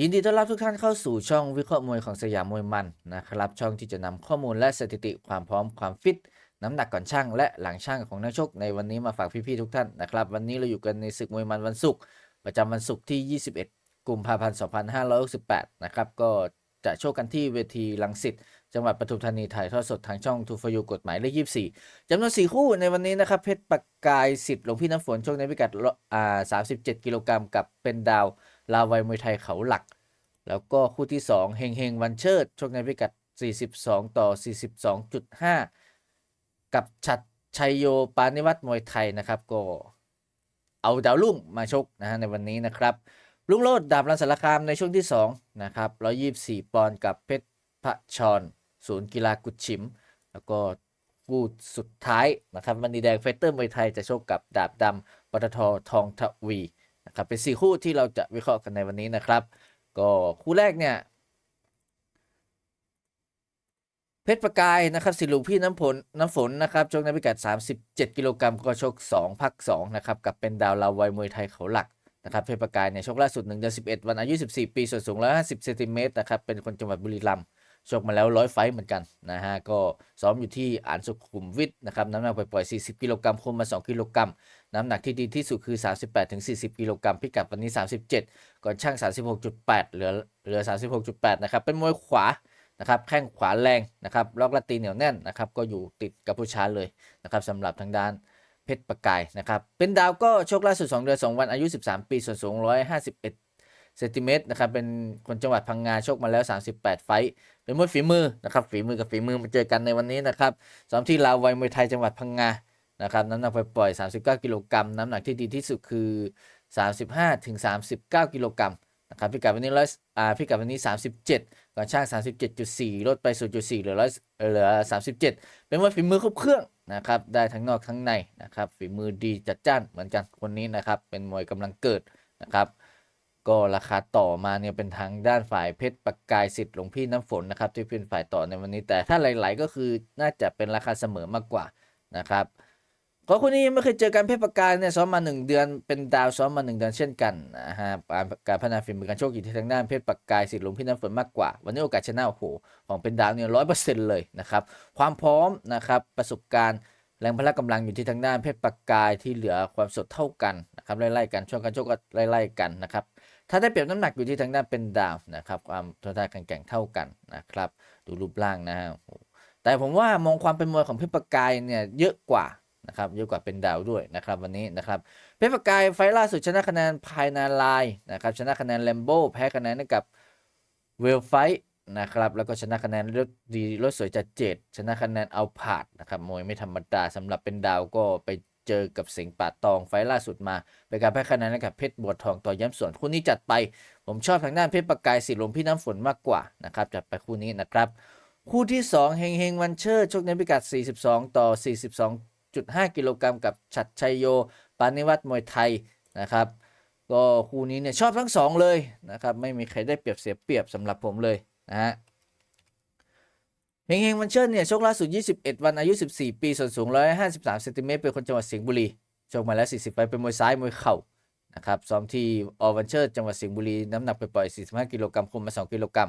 ยินดีต้อนรับทุกท่านเข้าสู่ช่องวิเคราะห์มวยของสยามมวยมันนะครับ ช่องที่จะนำข้อมูลและสถิติความพร้อมความฟิต น้ำหนักก่อนช่างและหลังช่างของนักชกในวันนี้มาฝากพี่ๆทุกท่านนะครับ วันนี้เราอยู่กันในศึกมวยมันวันศุกร์ประจำวันศุกร์ที่ 21 กุมภาพันธ์ 2568 นะครับ ก็จะโชคกันที่เวทีลังสิตจังหวัดปทุมธานีถ่ายทอดสดทางช่องทูฟยูกฎหมายเลข24จำนวน4คู่ในวันนี้นะครับเพชรปากกายสิทธิ์หลวงพี่น้ำฝนชคในพิกัดอ่า37กิโลกรัมกับเป็นดาว ลาวัยมวยไทยเขาหลัก แล้วก็คู่ที่ 2 เฮงเฮงวันเชิดชกในพิกัด 42 ต่อ 42.5 กับชัดชัยโยปานิวัตรมวยไทยนะครับก็เอาดาวรุ่งมาชกนะฮะในวันนี้นะครับลุงโลดดาบรันสารคามในช่วงที่ 2 นะครับ 124 ปอนด์กับเพชรพระชรศูนย์กีฬากุดฉิม แล้วก็คู่สุดท้ายนะครับวันนีแดงไฟเตอร์มวยไทยจะชกกับดาบดำปตททองทวี นะครับเป็น4คู่ที่เราจะวิเคราะห์กันในวันนี้นะครับ ก็คู่แรกเนี่ยเพชรประกายนะครับสิลวงพี่น้ำฝนน้ำฝนนะครับชกในพิกัด 37 กิโลกรัมก็ชก 2 พัก2นะครับกับเป็นดาวลาววัยมวยไทยเขาหลักนะครับเพชรประกายเนี่ยชกล่าสุด1เดือน11 วันอายุ 14 ปีส่วนสูง 150เซนติเมตรนะครับเป็นคนจังหวัดบุรีรัมย์ ชกมาแล้ว100ไฟต์เหมือนกันนะฮะก็ซ้อมอยู่ที่อ่านสุขุมวิทนะครับน้ำหนักปล่อยๆ40 กิโลกรัมคุมมา 2 กิโลกรัมน้ำหนักที่ดีที่สุดคือ 38-40 กิโลกรัมพิกัดวันนี้ 37 ก่อนช่าง 36.8 เหลือเหลือ 36.8 นะครับ เป็นมวยขวานะครับแข้งขวาแรงนะครับล็อกและตีเหนียวแน่นนะครับก็อยู่ติดกับผู้ชาเลยนะครับสำหรับทางด้านเพชรประกายนะครับเป็นดาวก็โชกล่าสุด 2 เดือน 2 วันอายุ 13 ปีส่วนสูง 151 เซนติเมตรนะครับเป็นคนจังหวัดพังงาชกมาแล้ว 38 ไฟต์เป็นมวยฝีมือนะครับฝีมือกับฝีมือมาเจอกันในวันนี้นะครับซ้อมที่ลาวไวยมวยไทยจังหวัดพังงานะครับน้ำหนักปล่อย 39 กิโลกรัมน้ำหนักที่ดีที่สุดคือ 35ถึง39 กิโลกรัมนะครับพิกัดวันนี้ร้อยอ่าพิกัดวันนี้ 37 ก่อนช่าง 37.4 ลดไป 0.4 เหลือร้อยเหลือ 37 เป็นมวยฝีมือครบเครื่องนะครับได้ทั้งนอกทั้งในนะครับฝีมือดีจัดจ้านเหมือนกันคนนี้นะครับเป็นมวยกำลังเกิดนะครับ ก็ราคาต่อมาเนี่ยเป็นทางด้านฝ่ายเพชรประกายสิทธิ์หลวงพี่น้ำฝนนะครับที่เป็นฝ่ายต่อในวันนี้แต่ถ้าไหลๆก็คือน่าจะเป็นราคาเสมอมากกว่านะครับก็คนนี้ยังไม่เคยเจอกันเพชรประกายเนี่ยซ้อมมา 1 เดือนเป็นดาวซ้อมมา 1 เดือนเช่นกันนะฮะการพัฒนาฝีมือการโชคอยู่ที่ทางด้านเพชรประกายสิทธิ์หลวงพี่น้ำฝนมากกว่า วันนี้โอกาสชนะโอ้โหของเป็นดาวเนี่ยร้อยเปอร์เซ็นต์เลยนะครับความพร้อมนะครับประสบการณ์แรงพละกำลังอยู่ที่ทางด้านเพชรปากกายที่เหลือความสดเท่ากันนะครับไล่ๆกันช่วงการชกก็ไล่ๆกันนะครับ ถ้าได้เปรียบน้ำหนักอยู่ที่ทางด้านเป็นดาวนะครับความทนทานแข็งเท่ากันนะครับ ดูรูปร่างนะฮะแต่ผมว่ามองความเป็นมวยของเพชรปากกายเนี่ยเยอะกว่านะครับเยอะกว่าเป็นดาวด้วยนะครับวันนี้นะครับเพชรปากกายไฟล์ล่าสุดชนะคะแนนภายนาลายนะครับชนะคะแนนแลมโบแพ้คะแนนให้กับเวลไฟนะครับแล้วก็ชนะคะแนนรถดีรถสวยจัดเจ็ดชนะคะแนนเอาผาดนะครับมวยไม่ธรรมดาสำหรับเป็นดาวก็ไป เจอกับสิงห์ป่าตองไฟล่าสุดมา เป็นการแพ้คะแนนกับเพชรบัวทองต่อย้ำสวนคู่นี้จัดไป ผมชอบทางด้านเพชรประกายสิทธิ์หลวงพี่น้ำฝนมากกว่านะครับจัดไปคู่นี้นะครับ คู่ที่2เฮงเฮงวันเชิดชกในพิกัด 42 ต่อ 42.5 กิโลกรัมกับฉัดชัยโย ปานิวัตรมวยไทยนะครับก็คู่นี้เนี่ยชอบทั้งสองเลยนะครับไม่มีใครได้เปรียบเสียเปรียบสำหรับผมเลยนะฮะ เฮงเฮงวันเชิดเนี่ยชกล่าสุด 21 วันอายุ 14 ปี ส่วนสูง 153เซนติเมตรเป็นคนจังหวัดสิงห์บุรี ชกมาแล้ว 40 ไปเป็นมวยซ้าย มวยเข่านะครับ ซ้อมที่ออวันเชิดจังหวัดสิงห์บุรี น้ำหนักไปปล่อย 45 กิโลกรัมคุมมา 2 กิโลกรัม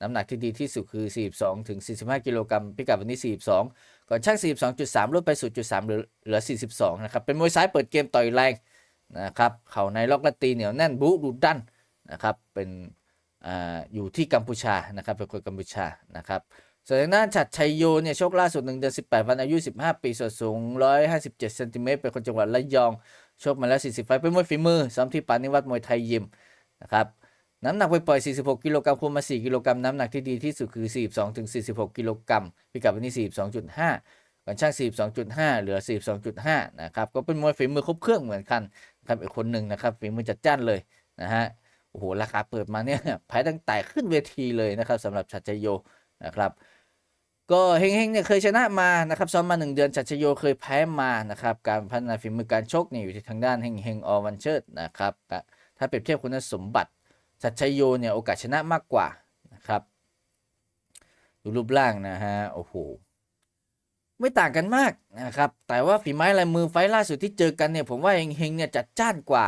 น้ำหนักที่ดีที่สุดคือ 42 ถึง 45 กิโลกรัม พิกัดวันนี้ 42 ก่อนช่าง 42.3 ลดไป 0.3 เหลือเหลือ42 นะครับ เป็นมวยซ้ายเปิดเกมต่อยแรงนะครับ เข่าในล็อกและตีเหนียวแน่นบูดุดันนะครับ เป็นออยู่ที่กัมพูชา นะครับ เป็นคนกัมพูชา นะครับ ส่วนทางด้านฉัดชัยโยเนี่ยโชคล่าสุด1เดือน18 วันอายุ 15 ปีส่วนสูง 157เซนติเมตรเป็นคนจังหวัดระยองโชคมาแล้ว 40 ไฟเป็นมวยฝีมือซ้อมที่ปานิวัตรมวยไทยยิมนะครับน้ำหนักไปปล่อย 46 กิโลกรัมคุมมา 4 กิโลกรัมน้ำหนักที่ดีที่สุดคือ 42-46 กิโลกรัมพิกัดวันนี้ 42.5ก่อนช่าง 42.5 เหลือ 42.5 นะครับก็เป็นมวยฝีมือครบเครื่องเหมือนกันครับอีกคนหนึ่งนะครับฝีมือจัดจ้านเลยนะฮะโอ้โหราคาเปิดมาเนี่ยแพ้ตั้งแต่ขึ้นเวทีเลยนะครับสำหรับชัดชัยโยนะครับ ก็เฮงๆเนี่ยเคยชนะมานะครับซ้อมมา 1 เดือนชัดชโยเคยแพ้มานะครับการพัฒนาฝีมือการชกเนี่ยอยู่ที่ทางด้านเฮงเฮงอวันเชิดนะครับถ้าเปรียบเทียบคุณสมบัติชัดชโยเนี่ยโอกาสชนะมากกว่านะครับดูรูปร่างนะฮะโอ้โหไม่ต่างกันมากนะครับแต่ว่าฝีไม้ลายมือไฟล์ล่าสุดที่เจอกันเนี่ยผมว่าเฮงเฮงเนี่ยจัดจ้านกว่า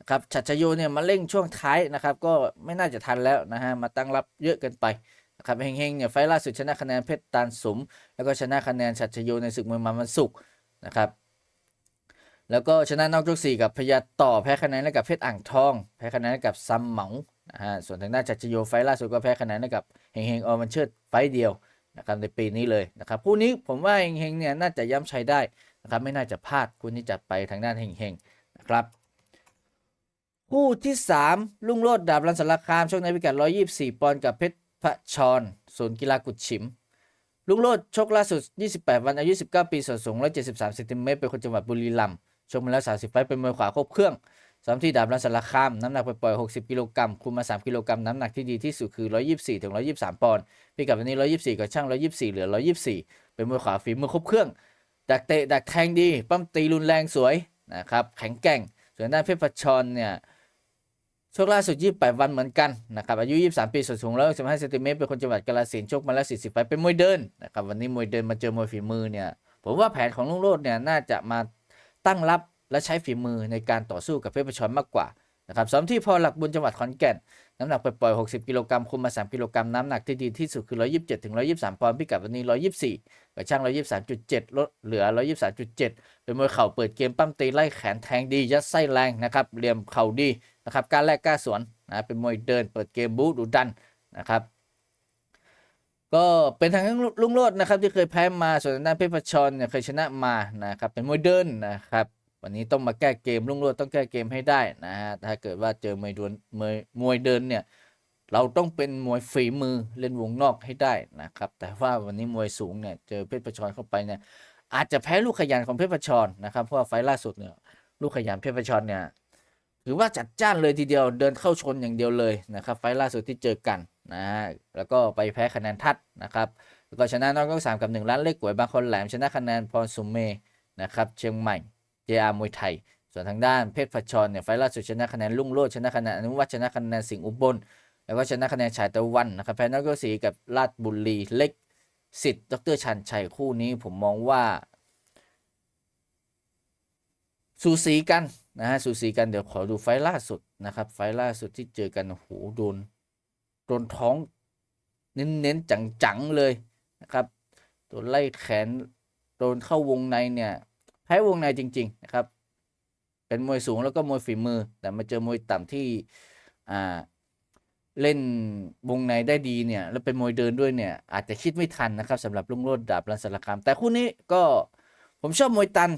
นะครับชัดชโยเนี่ยมาเร่งช่วงท้ายนะครับก็ไม่น่าจะทันแล้วนะฮะมาตั้งรับเยอะเกินไป นะครับเฮงๆเนี่ยไฟล่าสุดชนะคะแนนเพชรตาลสม แล้วก็ชนะคะแนนชัดชโยในศึกมวยมันวันศุกร์นะครับแล้วก็ชนะนอกยกสี่กับพยาต่อแพ้คะแนนให้กับเพชรอ่างทอง แพ้คะแนนให้กับซัมเหมานะฮะส่วนทางด้านชัดชโยไฟล่าสุดก็แพ้คะแนนให้กับเฮงเฮงออมันเชิดไฟเดียวนะครับในปีนี้เลยนะครับคู่นี้ผมว่าเฮงเฮงเนี่ยน่าจะย้ำชัยได้นะครับไม่น่าจะพลาดคู่นี้จัดไปทางด้านเฮงเฮงนะครับคู่ที่ 3 ลุงโลดดาบรันสารคามช่วงในพิกัด 124 ปอนด์กับเพชร พระชรศูนย์กีฬากุดฉิม ลุงโลดชกล่าสุด 28 วันอายุ 19 ปีส่วนสูง 173เซนติเมตรเป็นคนจังหวัดบุรีรัมย์ชกมาแล้ว 30 ไฟเป็นมวยขวาครบเครื่องซ้อมที่ดาบรันสารคาม น้ำหนักไปปล่อย 60 กิโลกรัมคุมมา 3 กิโลกรัม น้ำหนักที่ดีที่สุดคือ 124 ถึง 123 ปอนด์พิกัดวันนี้ 124กับช่าง 124 เหลือ 124 เป็นมวยขวาฝีมือครบเครื่อง ดักเตะดักแทงดี ปั้มตีรุนแรงสวยนะครับ แข็งแกร่ง ส่วนด้านเพชรพชรเนี่ย ชกล่าสุด 28 วันเหมือนกันนะครับ อายุ 23 ปีส่วนสูง115เซนติเมตรเป็นคนจังหวัดกาฬสินธุ์ชกมาแล้ว 40 ไฟเป็นมวยเดินนะครับ วันนี้มวยเดินมาเจอมวยฝีมือเนี่ย ผมว่าแผนของลุงโรดเนี่ยน่าจะมาตั้งรับและใช้ฝีมือในการต่อสู้กับเพชรประชรมากกว่า นะครับซ้อมที่พอหลักบุญจังหวัดขอนแก่น น้ำหนักปล่อย 60 กิโลกรัมคุมมา 3 กิโลกรัมน้ำหนักที่ดีที่สุดคือ 127ถึง123 ปอนด์พิกัดวันนี้ 124กับช่าง 123.7 ลดเหลือ 123.7 เป็นมวยเข่าเปิดเกมปั้มตีไล่แขนแทงดี ยัดไส้แรงนะครับเหลี่ยมเข่าดีนะครับการแลกกล้าสวนนะเป็นมวยเดินเปิดเกมบู๊ดุดันนะครับก็เป็นทางลุงโลดนะครับที่เคยแพ้มาส่วนด้านเพชรพชรเนี่ยเคยชนะมานะครับเป็นมวยเดินนะครับ วันนี้ต้องมาแก้เกมลุงโลดต้องแก้เกมให้ได้นะฮะถ้าเกิดว่าเจอมวยดวลมวยมวยเดินเนี่ยเราต้องเป็นมวยฝีมือเล่นวงนอกให้ได้นะครับ แต่ว่าวันนี้มวยสูงเนี่ยเจอเพชรประชรเข้าไปเนี่ยอาจจะแพ้ลูกขยันของเพชรประชรนะครับเพราะว่าไฟล์ล่าสุดเนี่ยลูกขยันเพชรประชรเนี่ยถือว่าจัดจ้านเลยทีเดียวเดินเข้าชนอย่างเดียวเลยนะครับ ไฟล์ล่าสุดที่เจอกันนะฮะแล้วก็ไปแพ้คะแนนทัดนะครับแล้วก็ชนะน้อกยกสามกับหนึ่งล้านเล็กกวยบางคนแหลมชนะคะแนนพรสุมเมนะครับเชียงใหม่ JR มวยไทย ส่วนทางด้านเพชรพัชรเนี่ยไฟล์ล่าสุดชนะคะแนนลุ่งโลดชนะคะแนนอนุวัฒน์ชนะคะแนนสิงห์อุบล แล้วก็ชนะคะแนนชายตะวันนะครับแพ้นักกสีกับราชบุรีเล็กสิทธิ์ดรชันชัยคู่นี้ผมมองว่า สูสีกันนะฮะสูสีกันเดี๋ยวขอดูไฟล์ล่าสุดนะครับ ไฟล์ล่าสุดที่เจอกันโอ้โหโดนโดนท้องเน้นๆจังๆเลยนะครับโดนไล่แขนโดนเข้าวงในเนี่ย แพ้วงในจริง ๆ นะครับ เป็นมวยสูงแล้วก็มวยฝีมือ แต่มาเจอมวยต่ำที่อ่าเล่นวงในได้ดีเนี่ย แล้วเป็นมวยเดินด้วยเนี่ย อาจจะคิดไม่ทันนะครับสำหรับลุงโรดดาบรันสารคาม แต่คู่นี้ก็ผมชอบมวยตัน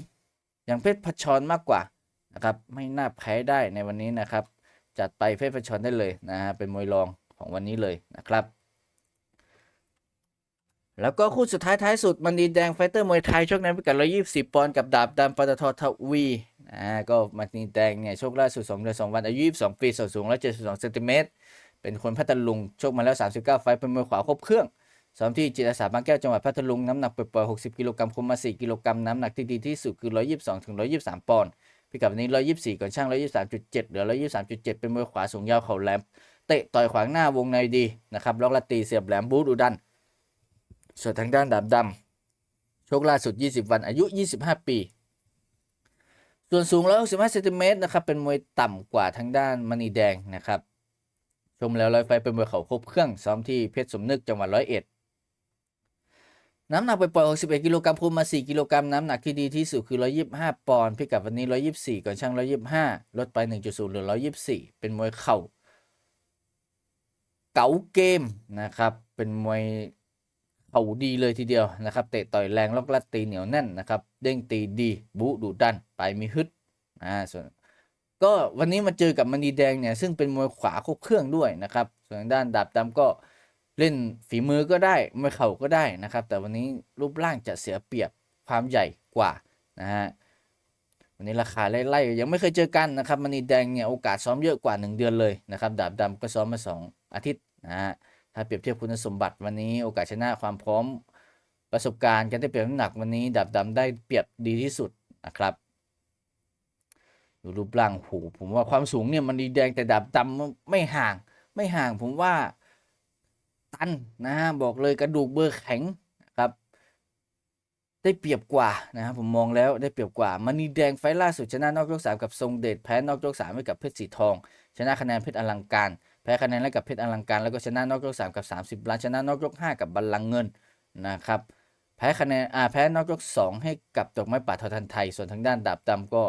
อย่างเพชรพชรมากกว่านะครับ ไม่น่าแพ้ได้ในวันนี้นะครับ จัดไปเพชรพชรได้เลยนะฮะเป็นมวยรองของวันนี้เลยนะครับ แล้วก็คู่สุดท้ายท้ายสุดมันดีแดงไฟเตอร์มวยไทยชกในพิกัด120 ปอนด์กับดาบดำปตททวีอ่าก็มันดีแดงเนี่ยชกล่าสุด2เดือน2วันอายุ22 ปีส่วนสูง 172เซนติเมตรเป็นคนพัทลุงชกมาแล้ว 39 ไฟต์เป็นมวยขวาครบเครื่องซ้อมที่จิตอาสาบางแก้วจังหวัดพัทลุงน้ำหนักปล่อยๆ60 กิโลกรัมคุมมา 4 กิโลกรัมน้ำหนักที่ดีที่สุดคือ 122ถึง123 ปอนด์พิกัดวันนี้ 124 ก่อนช่าง 123.7เหลือ 123.7 เป็นมวยขวาสูงยาวเข่าแหลมเตะต่อยขวางหน้าวงในดีนะครับล็อกละตีเสียบแหลมบูดอุดัน ส่วนทางด้านดาบดำโชกล่าสุด 20 วันอายุ 25 ปี ส่วนสูง 165เซนติเมตรนะครับเป็นมวยต่ำกว่าทางด้านมณีแดงนะครับ ชมแล้วร้อยไฟเป็นมวยเข่าครบเครื่องซ้อมที่เพชรสมนึกจังหวัดร้อยเอ็ดน้ำหนักไปปล่อย 61 กิโลกรัมคุมมา 4 กิโลกรัม น้ำหนักที่ดีที่สุดคือ 125 ปอนด์พิกัดวันนี้ 124 ก่อนช่าง 125 ลดไป 1.0เหลือ 124 เป็นมวยเข่า เก๋าเกมนะครับ เป็นมวย เข่าดีเลยทีเดียวนะครับ เตะต่อยแรงล็อกลัดตีเหนียวแน่นนะครับ เด้งตีดีบุดุดัน ไปมีฮึดอ่าส่วนก็วันนี้มาเจอกับมณีแดงเนี่ยซึ่งเป็นมวยขวาครบเครื่องด้วยนะครับ ส่วนด้านดาบดำก็เล่นฝีมือก็ได้มวยเข่าก็ได้นะครับ แต่วันนี้รูปร่างจะเสียเปรียบความใหญ่กว่านะฮะวันนี้ราคาไล่ๆยังไม่เคยเจอกันนะครับมณีแดงเนี่ยโอกาสซ้อมเยอะกว่า 1 เดือนเลยนะครับ ดาบดำก็ซ้อมมา 2 อาทิตย์นะฮะ ถ้าเปรียบเทียบคุณสมบัติวันนี้โอกาสชนะความพร้อมประสบการณ์การได้เปรียบน้ำหนักวันนี้ดาบดำได้เปรียบดีที่สุดนะครับดูรูปร่างหูผมว่าความสูงเนี่ยมันดีแดงแต่ดาบดำไม่ห่าง ไม่ห่างผมว่าตันนะฮะบอกเลยกระดูกเบอร์แข็งนะครับ ได้เปรียบกว่านะครับผมมองแล้วได้เปรียบกว่ามันนีแดงไฟล์ล่าสุดชนะนอกยกสามกับทรงเดชแพ้นอกยกสามให้กับเพชรสีทอง ชนะคะแนนเพชรอลังการ แพ้คะแนนให้กับเพชรอลังการแล้วก็ชนะนอกยกสามกับ 30ล้านชนะนอกยกห้ากับบัลลังเงินนะครับแพ้คะแนนอ่าแพ้นอกยกสองให้กับดอกไม้ป่าทอทันไทย ส่วนทางด้านดาบดำก็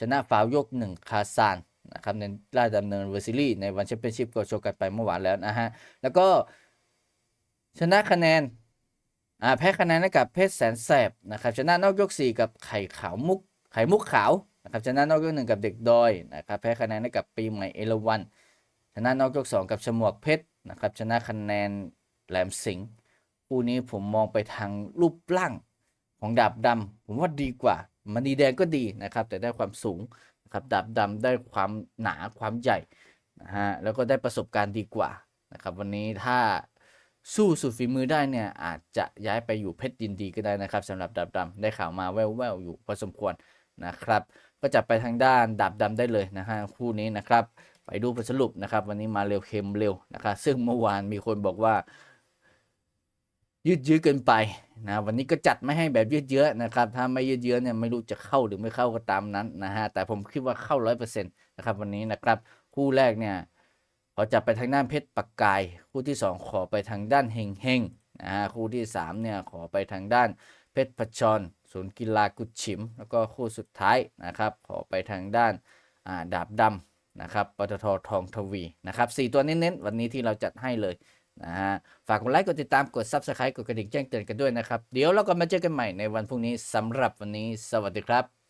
ชนะฟาวยกหนึ่งคาซานนะครับในราชดำเนินเวอร์ซิลี่ในวันแชมเปี้ยนชิพก็โชว์กันไปเมื่อวานแล้วนะฮะแล้วก็ชนะคะแนนอ่าแพ้คะแนนให้กับเพชรแสนแสบนะครับชนะนอกยก 4 กับไข่ขาวมุกไข่มุกขาวนะครับชนะนอกยกหนึ่งกับเด็กดอยนะครับแพ้คะแนนให้กับปีใหม่เอราวัน ชนะนอกยก 2 กับฉมวกเพชรนะครับชนะคะแนนแหลมสิงห์คู่นี้ผมมองไปทางรูปร่างของดาบดำผมว่าดีกว่ามันดีแดงก็ดีนะครับ แต่ได้ความสูงนะครับดาบดำได้ความหนาความใหญ่นะฮะแล้วก็ได้ประสบการณ์ดีกว่านะครับวันนี้ถ้าสู้สุดฝีมือได้เนี่ยอาจจะย้ายไปอยู่เพชรยินดีก็ได้นะครับสำหรับดาบดำได้ข่าวมาแว่วๆอยู่พอสมควรนะครับ ก็จะไปทางด้านดาบดำได้เลยนะฮะคู่นี้นะครับ ไปดูผลสรุปนะครับ วันนี้มาเร็วเค็มเร็วนะครับซึ่งเมื่อวานมีคนบอกว่า ยืดเยื้อเกินไปนะวันนี้ก็จัดไม่ให้แบบยืดเยื้อนะครับ ถ้าไม่ยืดเยื้อเนี่ยไม่รู้จะเข้าหรือไม่เข้าก็ตามนั้นนะฮะแต่ผมคิดว่าเข้าร้อยเปอร์เซ็นต์นะครับวันนี้นะครับคู่แรกเนี่ยขอจับไปทางด้านเพชรปักกาย คู่ที่ 2 ขอไปทางด้านเฮงเฮงนะฮะคู่ที่3เนี่ยขอไปทางด้านเพชรพชรศูนย์กีฬากุดฉิม แล้วก็คู่สุดท้ายนะครับ ขอไปทางด้านดาบดำ นะครับปตททองทวีนะครับสตัวเน้นๆ วันนี้ที่เราจัดให้เลยนะฮะฝากกดไลค์กดติดตามกด Subscribe กดกระดิ่งแจ้งเตือนกันด้วยนะครับ เดี๋ยวเราก็มาเจอกันใหม่ในวันพรุ่งนี้สำหรับวันนี้ สวัสดีครับ